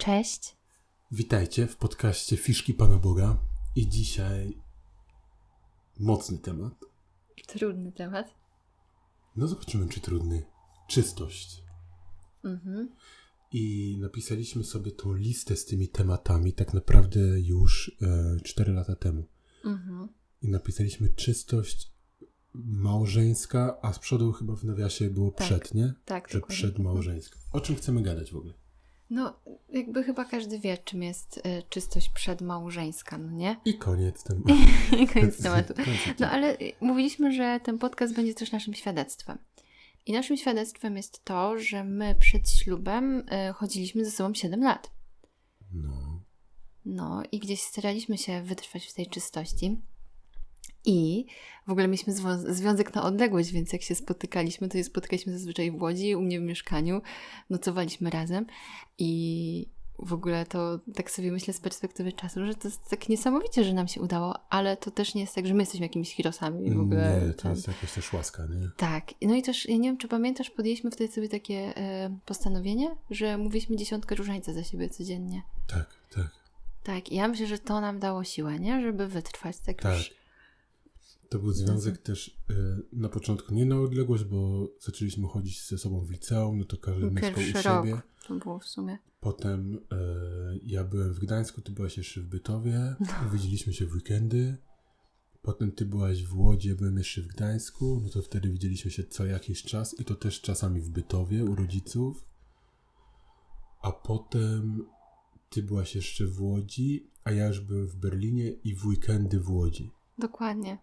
Cześć. Witajcie w podcaście Fiszki Pana Boga. I dzisiaj mocny temat. Trudny temat. No zobaczymy, czy trudny. Czystość. Mhm. I napisaliśmy sobie tą listę z tymi tematami tak naprawdę już e, 4 lata temu. Mhm. I napisaliśmy czystość małżeńska, a z przodu chyba w nawiasie było Tak. przed, nie? Tak, Że dokładnie. przedmałżeńska. O czym chcemy gadać w ogóle? No, jakby chyba każdy wie, czym jest y, czystość przedmałżeńska, no nie? I koniec tematu. I koniec tematu. No ale mówiliśmy, że ten podcast będzie też naszym świadectwem. I naszym świadectwem jest to, że my przed ślubem y, chodziliśmy ze sobą 7 lat. No. No i gdzieś staraliśmy się wytrwać w tej czystości. I w ogóle mieliśmy związek na odległość, więc jak się spotykaliśmy, to się spotykaliśmy zazwyczaj w Łodzi, u mnie w mieszkaniu, nocowaliśmy razem i w ogóle to tak sobie myślę z perspektywy czasu, że to jest tak niesamowicie, że nam się udało, ale to też nie jest tak, że my jesteśmy jakimiś hirosami w ogóle. Nie, to jest jakaś też łaska, nie? tak, no i też, ja nie wiem, czy pamiętasz, podjęliśmy wtedy sobie takie e, postanowienie, że mówiliśmy dziesiątkę różańca za siebie codziennie. Tak, tak. Tak, i ja myślę, że to nam dało siłę, nie? Żeby wytrwać tak, Tak. już. To był związek też y, na początku nie na odległość, bo zaczęliśmy chodzić ze sobą w liceum, no to każdy mieszkał u Pierwszy siebie. to było w sumie. Potem y, ja byłem w Gdańsku, ty byłaś jeszcze w Bytowie, widzieliśmy się w weekendy. Potem ty byłaś w Łodzi, byłem jeszcze w Gdańsku, no to wtedy widzieliśmy się co jakiś czas i to też czasami w Bytowie u rodziców. A potem ty byłaś jeszcze w Łodzi, a ja już byłem w Berlinie i w weekendy w Łodzi. Dokładnie.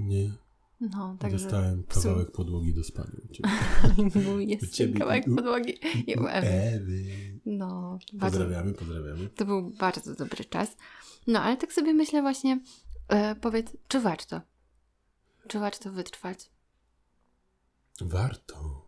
Nie, No, także Dostałem kawałek podłogi do spania u ciebie. U jest ciebie kawałek u- podłogi i u Ewy. Ewy. No, bardzo, Pozdrawiamy, pozdrawiamy. to był bardzo dobry czas. No, ale tak sobie myślę właśnie, e, powiedz, czy warto? Czy warto wytrwać? Warto.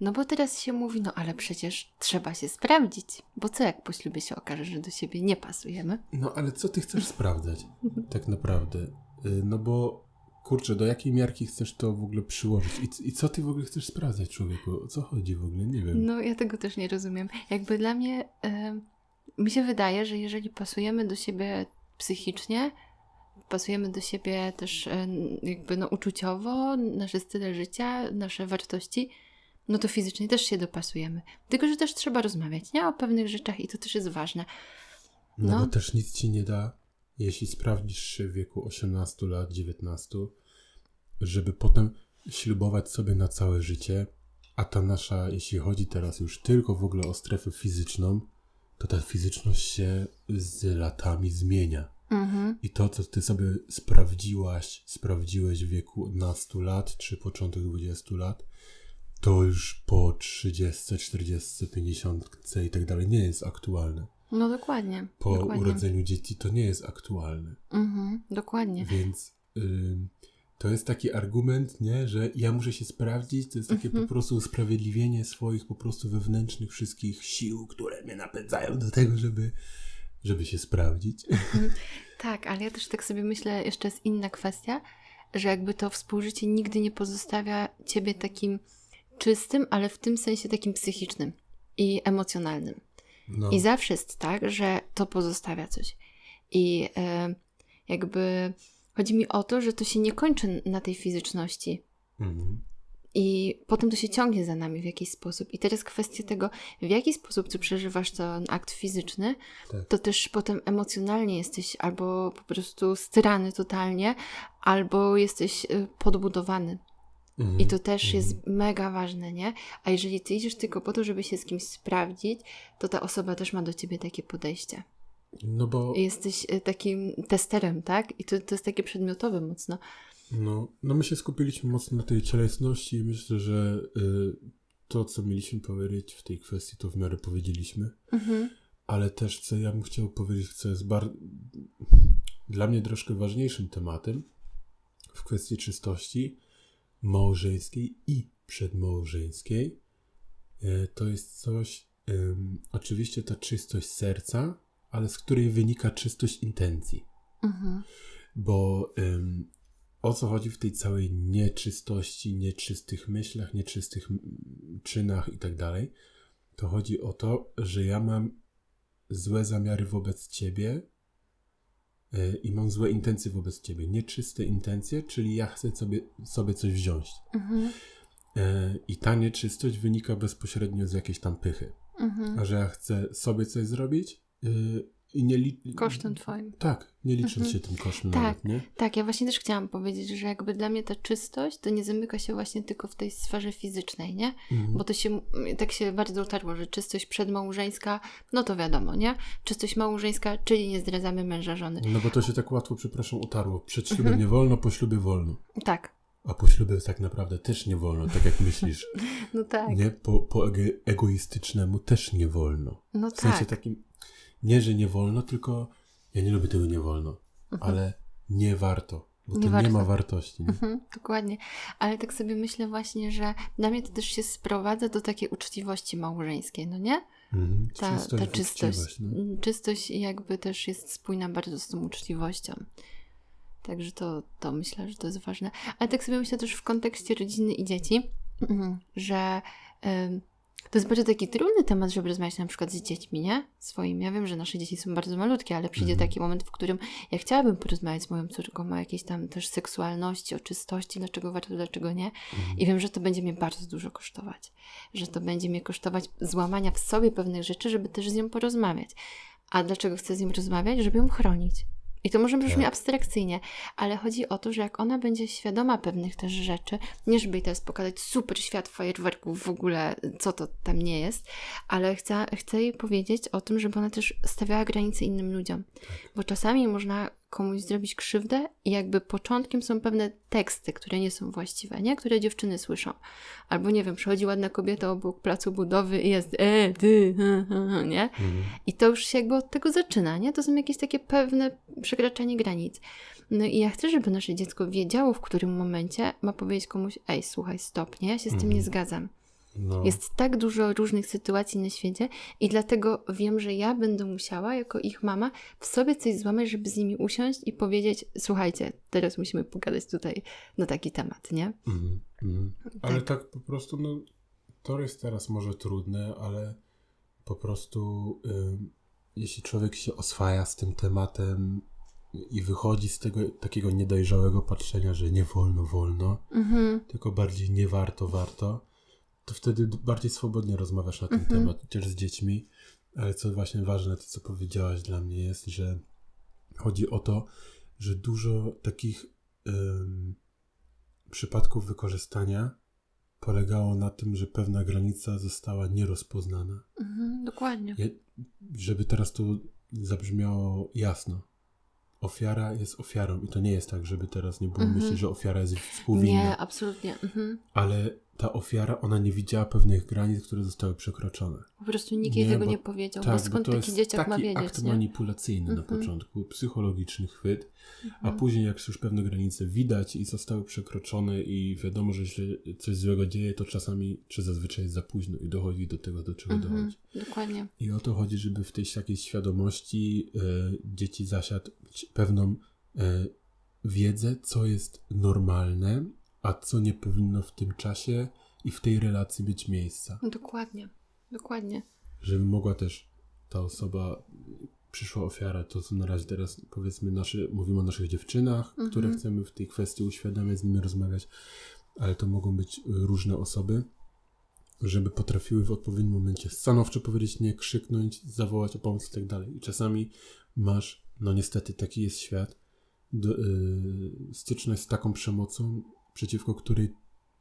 No bo teraz się mówi, no ale przecież trzeba się sprawdzić. Bo co jak po ślubie się okaże, że do siebie nie pasujemy? No ale co ty chcesz sprawdzać? Tak naprawdę. Y, No bo kurczę, do jakiej miarki chcesz to w ogóle przyłożyć? I, I co ty w ogóle chcesz sprawdzać, człowieku? O co chodzi w ogóle? Nie wiem. No, ja tego też nie rozumiem. Jakby dla mnie, em, mi się wydaje, że jeżeli pasujemy do siebie psychicznie, pasujemy do siebie też em, jakby no, uczuciowo, nasze style życia, nasze wartości, no to fizycznie też się dopasujemy. Tylko, że też trzeba rozmawiać, nie? O pewnych rzeczach i to też jest ważne. No, no. bo też nic ci nie da, jeśli sprawdzisz się w wieku 18 lat, 19, żeby potem ślubować sobie na całe życie, a ta nasza, jeśli chodzi teraz już tylko w ogóle o strefę fizyczną, to ta fizyczność się z latami zmienia. Mhm. I to, co ty sobie sprawdziłaś, sprawdziłeś w wieku nastu lat, czy początek 20 lat, to już po 30, 40, 50 i tak dalej nie jest aktualne. No dokładnie. Po dokładnie. urodzeniu dzieci to nie jest aktualne. Mhm, dokładnie. Więc ym, to jest taki argument, nie, że ja muszę się sprawdzić, to jest takie Mhm. po prostu usprawiedliwienie swoich po prostu wewnętrznych wszystkich sił, które mnie napędzają do tego, żeby, żeby się sprawdzić. Tak, ale ja też tak sobie myślę, jeszcze jest inna kwestia, że jakby to współżycie nigdy nie pozostawia ciebie takim czystym, ale w tym sensie takim psychicznym i emocjonalnym. No. I zawsze jest tak, że to pozostawia coś. I e, jakby chodzi mi o to, że to się nie kończy na tej fizyczności. Mhm. I potem to się ciągnie za nami w jakiś sposób. I teraz kwestia tego, w jaki sposób ty przeżywasz ten akt fizyczny, Tak. to też potem emocjonalnie jesteś albo po prostu styrany totalnie, albo jesteś y, podbudowany. Mhm. I to też Mhm. jest mega ważne, nie? A jeżeli ty idziesz tylko po to, żeby się z kimś sprawdzić, to ta osoba też ma do ciebie takie podejście. No bo jesteś y, takim testerem, tak? I to, to jest takie przedmiotowe mocno. no, no my się skupiliśmy mocno na tej cielesności i myślę, że y, to, co mieliśmy powiedzieć w tej kwestii, to w miarę powiedzieliśmy. Mhm. Ale też, co ja bym chciał powiedzieć, co jest bar- dla mnie troszkę ważniejszym tematem w kwestii czystości małżeńskiej i przedmałżeńskiej, e, to jest coś, oczywiście ta czystość serca, ale z której wynika czystość intencji. Mhm. Bo em, o co chodzi w tej całej nieczystości, nieczystych myślach, nieczystych czynach i tak dalej, to chodzi o to, że ja mam złe zamiary wobec ciebie i mam złe intencje wobec ciebie. Nieczyste intencje, czyli ja chcę sobie, sobie coś wziąć. Mhm. E, I ta nieczystość wynika bezpośrednio z jakiejś tam pychy. Mhm. A że ja chcę sobie coś zrobić yy, i nie li- Kosztem twoim. Tak, nie licząc Mhm. się tym kosztem Tak. nawet, nie? Tak, ja właśnie też chciałam powiedzieć, że jakby dla mnie ta czystość to nie zamyka się właśnie tylko w tej sferze fizycznej, nie? Mhm. Bo to się tak się bardzo utarło, że czystość przedmałżeńska, no to wiadomo, nie? Czystość małżeńska, czyli nie zdradzamy męża żony. No bo to się tak łatwo, przepraszam, utarło. Przed ślubem Mhm. nie wolno, po ślubie wolno. Tak, A po ślubie tak naprawdę też nie wolno, tak jak myślisz. no tak. Nie? Po, po egoistycznemu też nie wolno. No W sensie tak. takim, nie, że nie wolno, tylko ja nie lubię tego nie wolno, Mhm. ale nie warto, bo Nie to warto. nie ma wartości. Nie? Mhm, dokładnie. Ale tak sobie myślę właśnie, że dla mnie to też się sprowadza do takiej uczciwości małżeńskiej, no nie? Mhm. Ta, Czystość, ta czystość. uczciwość, no. Mm, Czystość jakby też jest spójna bardzo z tą uczciwością. Także to, to myślę, że to jest ważne. Ale tak sobie myślę też w kontekście rodziny i dzieci, że ym, to jest bardzo taki trudny temat, żeby rozmawiać na przykład z dziećmi, nie? Swoimi. Ja wiem, że nasze dzieci są bardzo malutkie, ale przyjdzie Mhm. taki moment, w którym ja chciałabym porozmawiać z moją córką o jakiejś tam też seksualności, o czystości, dlaczego warto, dlaczego nie. Mhm. I wiem, że to będzie mnie bardzo dużo kosztować. Że to będzie mnie kosztować złamania w sobie pewnych rzeczy, żeby też z nią porozmawiać. A dlaczego chcę z nią rozmawiać? Żeby ją chronić. I to może brzmi Tak. abstrakcyjnie, ale chodzi o to, że jak ona będzie świadoma pewnych też rzeczy, nie żeby jej teraz pokazać super świat fajerwerków, w ogóle co to tam nie jest, ale chcę, chcę jej powiedzieć o tym, żeby ona też stawiała granice innym ludziom. Bo czasami można komuś zrobić krzywdę i jakby początkiem są pewne teksty, które nie są właściwe, nie? Które dziewczyny słyszą. Albo nie wiem, przychodzi ładna kobieta obok placu budowy i jest e, ty, he, he, nie? Mhm. I to już się jakby od tego zaczyna, nie? To są jakieś takie pewne przekraczanie granic. No i ja chcę, żeby nasze dziecko wiedziało, w którym momencie ma powiedzieć komuś, ej, słuchaj, stop, nie? Ja się z tym Mhm. nie zgadzam. No. Jest tak dużo różnych sytuacji na świecie i dlatego wiem, że ja będę musiała, jako ich mama, w sobie coś złamać, żeby z nimi usiąść i powiedzieć, słuchajcie, teraz musimy pogadać tutaj na taki temat, nie? Mhm, mhm. Ale tak po prostu, no, to jest teraz może trudne, ale po prostu ym, jeśli człowiek się oswaja z tym tematem i wychodzi z tego takiego niedojrzałego patrzenia, że nie wolno, wolno, Mhm. tylko bardziej nie warto, warto, to wtedy bardziej swobodnie rozmawiasz na ten Mhm. temat, też z dziećmi. Ale co właśnie ważne, to co powiedziałaś dla mnie jest, że chodzi o to, że dużo takich ym, przypadków wykorzystania polegało na tym, że pewna granica została nierozpoznana. Mhm, dokładnie. Ja, żeby teraz to zabrzmiało jasno. Ofiara jest ofiarą i to nie jest tak, żeby teraz nie było Mhm. myśli, że ofiara jest współwinna. Nie, absolutnie. Mhm. Ale ta ofiara, ona nie widziała pewnych granic, które zostały przekroczone. Po prostu nikt jej tego bo- nie powiedział, Tak, bo bo skąd to taki dzieciak taki ma wiedzieć, akt nie? manipulacyjny na Mhm. początku, psychologiczny chwyt, a Mhm. później jak już pewne granice widać i zostały przekroczone i wiadomo, że się coś złego dzieje, to czasami, czy zazwyczaj jest za późno i dochodzi do tego, do czego Mhm, dochodzi. Dokładnie. I o to chodzi, żeby w tej takiej świadomości e, dzieci zasiadł pewną e, wiedzę, co jest normalne, a co nie powinno w tym czasie i w tej relacji być miejsca. No Dokładnie. Dokładnie. Żeby mogła też ta osoba, przyszła ofiara, to co na razie teraz powiedzmy nasze, mówimy o naszych dziewczynach, Mhm. które chcemy w tej kwestii uświadamiać, z nimi rozmawiać, ale to mogą być y, różne osoby, żeby potrafiły w odpowiednim momencie stanowczo powiedzieć nie, krzyknąć, zawołać o pomoc i tak dalej. I czasami masz, no niestety taki jest świat, do, y, styczność z taką przemocą, przeciwko której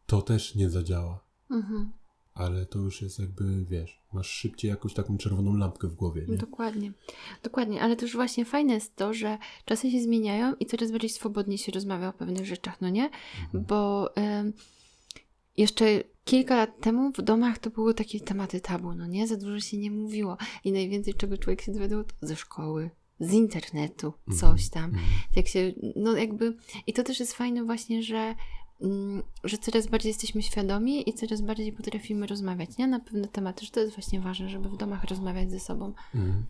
to też nie zadziała. Mhm. Ale to już jest jakby, wiesz, masz szybciej jakąś taką czerwoną lampkę w głowie, nie? Dokładnie. Dokładnie, ale też właśnie fajne jest to, że czasy się zmieniają i coraz bardziej swobodnie się rozmawia o pewnych rzeczach, no nie? Mhm. Bo em, jeszcze kilka lat temu w domach to były takie tematy tabu, no nie? Za dużo się nie mówiło i najwięcej czego człowiek się dowiadywał to ze szkoły, z internetu, coś tam. Mhm. Jak się, no jakby, i to też jest fajne właśnie, że, że coraz bardziej jesteśmy świadomi i coraz bardziej potrafimy rozmawiać, nie? Na pewne tematy, że to jest właśnie ważne, żeby w domach rozmawiać ze sobą. Mhm.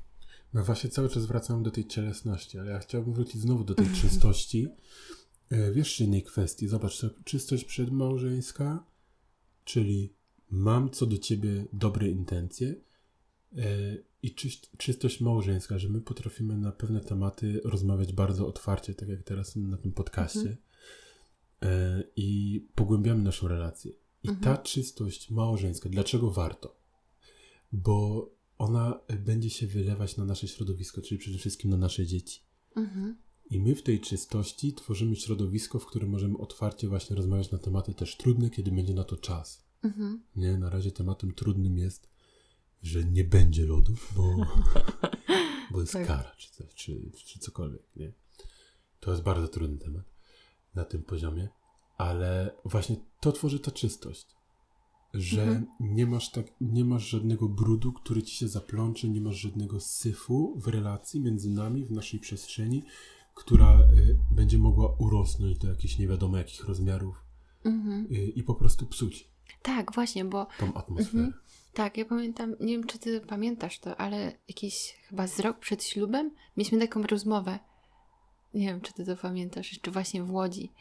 No właśnie cały czas wracam do tej cielesności, ale ja chciałbym wrócić znowu do tej czystości. E, W jeszcze innej kwestii. Zobacz, to czystość przedmałżeńska, czyli mam co do ciebie dobre intencje e, i czyś, czystość małżeńska, że my potrafimy na pewne tematy rozmawiać bardzo otwarcie, tak jak teraz na tym podcaście. Mhm. E, I pogłębiamy naszą relację. I Mhm. ta czystość małżeńska, dlaczego warto? Bo ona będzie się wylewać na nasze środowisko, czyli przede wszystkim na nasze dzieci. Mhm. I my w tej czystości tworzymy środowisko, w którym możemy otwarcie właśnie rozmawiać na tematy też trudne, kiedy będzie na to czas. Mhm. Nie, na razie tematem trudnym jest, że nie będzie lodów, bo, bo jest Tak. kara, czy, coś, czy, czy cokolwiek, nie? To jest bardzo trudny temat na tym poziomie, ale właśnie to tworzy ta czystość, że Mhm. nie masz tak, nie masz żadnego brudu, który ci się zaplącze, nie masz żadnego syfu w relacji między nami, w naszej przestrzeni, która y, będzie mogła urosnąć do jakichś nie wiadomo jakich rozmiarów Mhm. y, i po prostu psuć Tak, właśnie, bo tą atmosferę. Mhm. tak, ja pamiętam, nie wiem czy ty pamiętasz to, ale jakiś chyba z rok przed ślubem mieliśmy taką rozmowę. Nie wiem, czy ty to pamiętasz, jeszcze właśnie w Łodzi,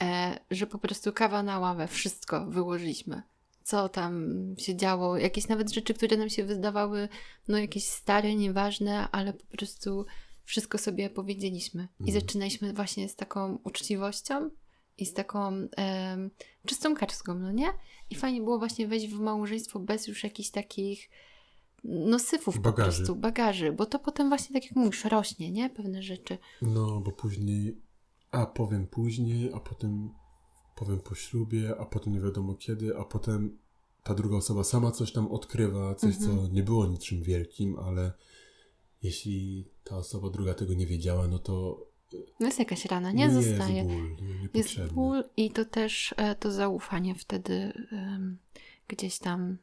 e, że po prostu kawa na ławę, wszystko wyłożyliśmy. Co tam się działo, jakieś nawet rzeczy, które nam się wydawały, no jakieś stare, nieważne, ale po prostu wszystko sobie powiedzieliśmy. I Mhm. zaczynaliśmy właśnie z taką uczciwością i z taką em, czystą kaczką, no nie? I fajnie było właśnie wejść w małżeństwo bez już jakichś takich no syfów po Bagaży. prostu, bagaży, bo to potem właśnie tak jak mówisz, rośnie, nie? Pewne rzeczy. No, bo później, a powiem później, a potem powiem po ślubie, a potem nie wiadomo kiedy, a potem ta druga osoba sama coś tam odkrywa, coś, Mhm. co nie było niczym wielkim, ale jeśli ta osoba druga tego nie wiedziała, no to No jest jakaś rana, nie? no Zostaje. jest ból, nie, Jest ból i to też e, to zaufanie wtedy em, gdzieś tam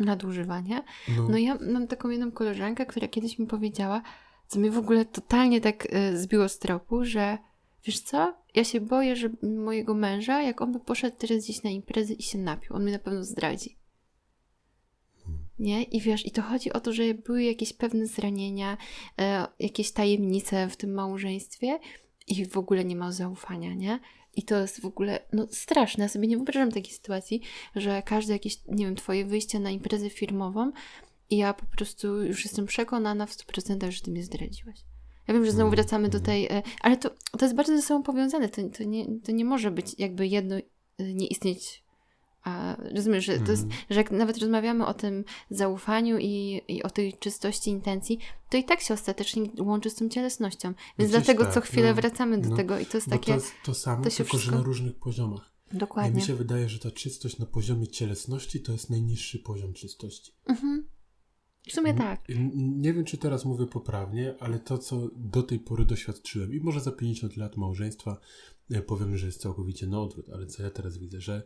nadużywanie. No, No ja mam taką jedną koleżankę, która kiedyś mi powiedziała, co mnie w ogóle totalnie tak e, zbiło z tropu, że wiesz co, ja się boję, że mojego męża, jak on by poszedł teraz gdzieś na imprezę i się napił, on mnie na pewno zdradzi. Nie? I wiesz, i to chodzi o to, że były jakieś pewne zranienia, e, jakieś tajemnice w tym małżeństwie i w ogóle nie ma zaufania, nie? I to jest w ogóle, no straszne. Ja sobie nie wyobrażam takiej sytuacji, że każde jakieś, nie wiem, twoje wyjście na imprezę firmową i ja po prostu już jestem przekonana w 100%, że ty mnie zdradziłaś. Ja wiem, że znowu Mm, wracamy do mm. tej, e, ale to, to jest bardzo ze sobą powiązane. To, to, nie, to nie może być jakby jedno e, nie istnieć. A rozumiesz, że to jest, Mhm. że jak nawet rozmawiamy o tym zaufaniu i, i o tej czystości intencji, to i tak się ostatecznie łączy z tą cielesnością. Więc dlatego tak, co chwilę no, wracamy do no. tego i to jest takie to jest to samo, to się tylko że wszystko- na różnych poziomach. Dokładnie. mi się wydaje, że ta czystość na poziomie cielesności to jest najniższy poziom czystości. Mhm. W sumie N- tak. n- Nie wiem, czy teraz mówię poprawnie, ale to, co do tej pory doświadczyłem, i może za 50 lat małżeństwa e, powiem, że jest całkowicie na odwrót, ale co ja teraz widzę, że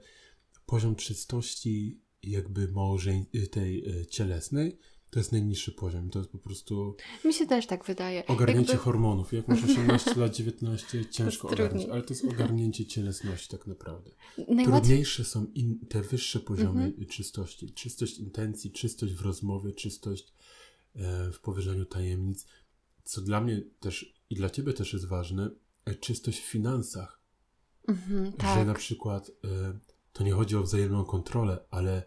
poziom czystości jakby małżeń... tej e, cielesnej to jest najniższy poziom. To jest po prostu Mi się też tak wydaje. ogarnięcie Jakby- hormonów. Jak masz 18 lat, 19, ciężko ogarnąć, ale to jest ogarnięcie cielesności tak naprawdę. Najłatwiej. Trudniejsze są in, te wyższe poziomy Mhm. czystości. Czystość intencji, czystość w rozmowie, czystość e, w powierzaniu tajemnic. Co dla mnie też i dla ciebie też jest ważne, e, czystość w finansach. Mhm, Że tak. na przykład to nie chodzi o wzajemną kontrolę, ale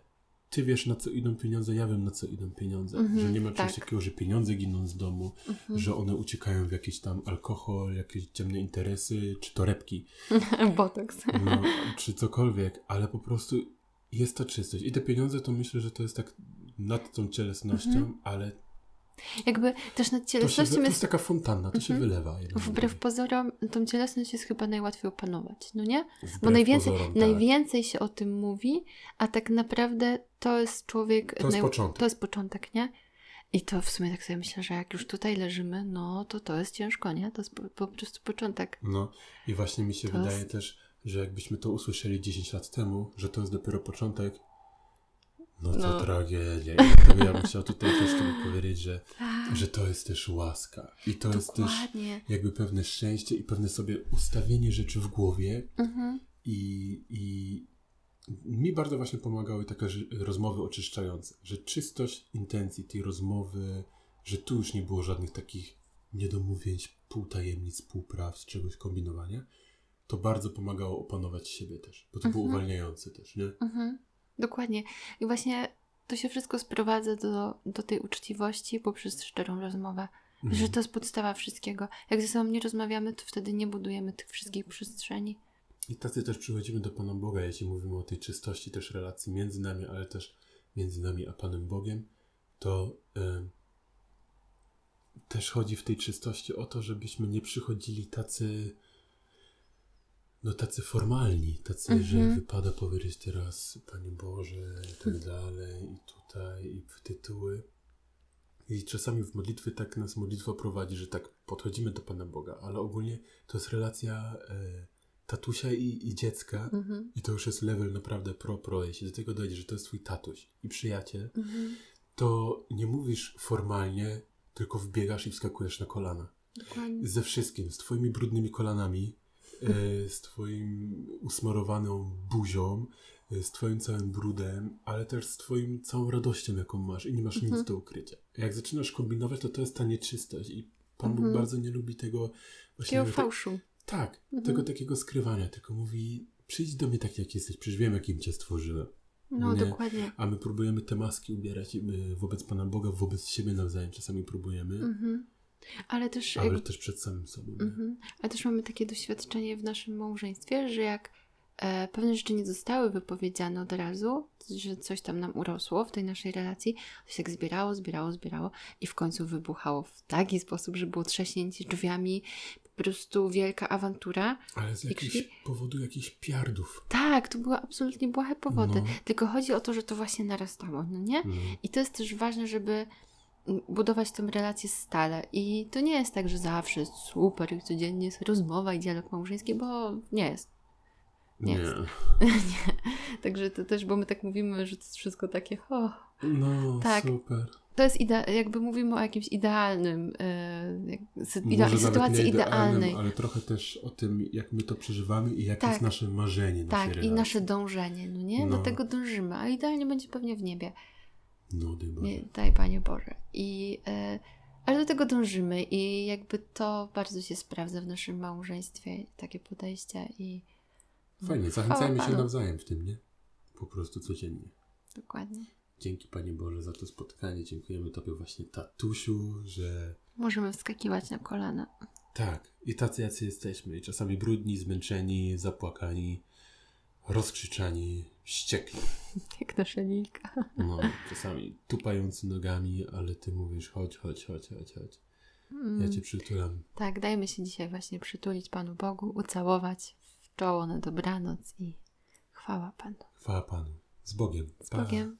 ty wiesz na co idą pieniądze, ja wiem na co idą pieniądze. Mhm, że nie ma czegoś tak. takiego, że pieniądze giną z domu, Mhm. że one uciekają w jakiś tam alkohol, jakieś ciemne interesy, czy torebki. Botox. no, czy cokolwiek, ale po prostu jest ta czystość. I te pieniądze to myślę, że to jest tak nad tą cielesnością, Mhm. ale Jakby też nad to, się, cielesnością to jest jest taka fontanna, to się Mhm. wylewa. w Wbrew pozorom, tą cielesność jest chyba najłatwiej opanować, no nie? Wbrew Bo najwięcej, pozorom, tak. najwięcej się o tym mówi, a tak naprawdę to jest człowiek. To jest początek. To jest początek, nie? I to w sumie tak sobie myślę, że jak już tutaj leżymy, no to to jest ciężko, nie? To jest po, po prostu początek. No i właśnie mi się To wydaje jest- też, że jakbyśmy to usłyszeli 10 lat temu, że to jest dopiero początek, no to No. tragedia. I dlatego ja bym chciał tutaj też tobie powiedzieć, że, że to jest też łaska. I to jest też Dokładnie. jakby pewne szczęście i pewne sobie ustawienie rzeczy w głowie, Mhm. I, I mi bardzo właśnie pomagały takie rozmowy oczyszczające, że czystość intencji tej rozmowy, że tu już nie było żadnych takich niedomówień, półtajemnic, półpraw, czegoś kombinowania, to bardzo pomagało opanować siebie też, bo to było Mhm. uwalniające też, nie? Mhm. Dokładnie. I właśnie to się wszystko sprowadza do, do tej uczciwości poprzez szczerą rozmowę. Mhm. Że to jest podstawa wszystkiego. Jak ze sobą nie rozmawiamy, to wtedy nie budujemy tych wszystkich przestrzeni. I tacy też przychodzimy do Pana Boga, jeśli mówimy o tej czystości też relacji między nami, ale też między nami a Panem Bogiem, to też chodzi w tej czystości o to, żebyśmy nie przychodzili tacy no tacy formalni, tacy, Mhm. że wypada powiedzieć teraz Panie Boże i tak dalej i tutaj i w tytuły. I czasami w modlitwie tak nas modlitwa prowadzi, że tak podchodzimy do Pana Boga, ale ogólnie to jest relacja e, tatusia i, i dziecka Mhm. i to już jest level naprawdę pro, pro. Jeśli do tego dojdzie, że to jest twój tatuś i przyjaciel, Mhm. to nie mówisz formalnie, tylko wbiegasz i wskakujesz na kolana. Dokładnie. Ze wszystkim, z twoimi brudnymi kolanami, z twoim usmarowaną buzią, e, z twoim całym brudem, ale też z twoim całą radością, jaką masz i nie masz Mhm. nic do ukrycia. Jak zaczynasz kombinować, to to jest ta nieczystość i Pan Bóg Mhm. bardzo nie lubi tego właśnie... Takiego te- fałszu. tak, Mhm. tego takiego skrywania, tylko mówi przyjdź do mnie tak jak jesteś, przecież wiem jakim cię stworzyłem. No, Nie. dokładnie. A my próbujemy te maski ubierać y, wobec Pana Boga, wobec siebie nawzajem czasami próbujemy, Mhm. Ale też ale też przed samym sobą. Mhm. Ale też mamy takie doświadczenie w naszym małżeństwie, że jak e, pewne rzeczy nie zostały wypowiedziane od razu, że coś tam nam urosło w tej naszej relacji, to się tak zbierało, zbierało, zbierało i w końcu wybuchało w taki sposób, że było trzaśnięcie drzwiami, po prostu wielka awantura. Ale z jakiegoś krzyki? powodu jakichś piardów. Tak, to były absolutnie błahe powody. No. Tylko chodzi o to, że to właśnie narastało, no nie? No. I to jest też ważne, żeby budować tę relację stale. I to nie jest tak, że zawsze jest super i codziennie jest rozmowa i dialog małżeński, bo nie jest. Nie Nie. jest. Także to też, bo my tak mówimy, że to jest wszystko takie, o, No, Tak. super. to jest idea- jakby mówimy o jakimś idealnym, e, sy- idea- sytuacji nie idealnej. ale trochę też o tym, jak my to przeżywamy i jakie Tak. jest nasze marzenie Tak, i nasze dążenie, no nie? Do No. tego dążymy, a idealnie będzie pewnie w niebie. No, daj Boże. Nie, daj Panie Boże. I, e, ale do tego dążymy i jakby to bardzo się sprawdza w naszym małżeństwie, takie podejście i Fajnie, zachęcajmy się nawzajem w tym, nie? Po prostu codziennie. dokładnie. Dzięki Panie Boże za to spotkanie. Dziękujemy Tobie właśnie tatusiu, że Możemy wskakiwać na kolana. tak, i tacy jacy jesteśmy. I czasami brudni, zmęczeni, zapłakani, rozkrzyczani, wściekli. Jak nasza Lilka. No, czasami tupający nogami, ale Ty mówisz chodź, chodź, chodź, chodź, chodź. Ja Cię przytulam. Tak, dajmy się dzisiaj właśnie przytulić Panu Bogu, ucałować w czoło na dobranoc i chwała Panu. Chwała Panu. Z Bogiem. Z Bogiem.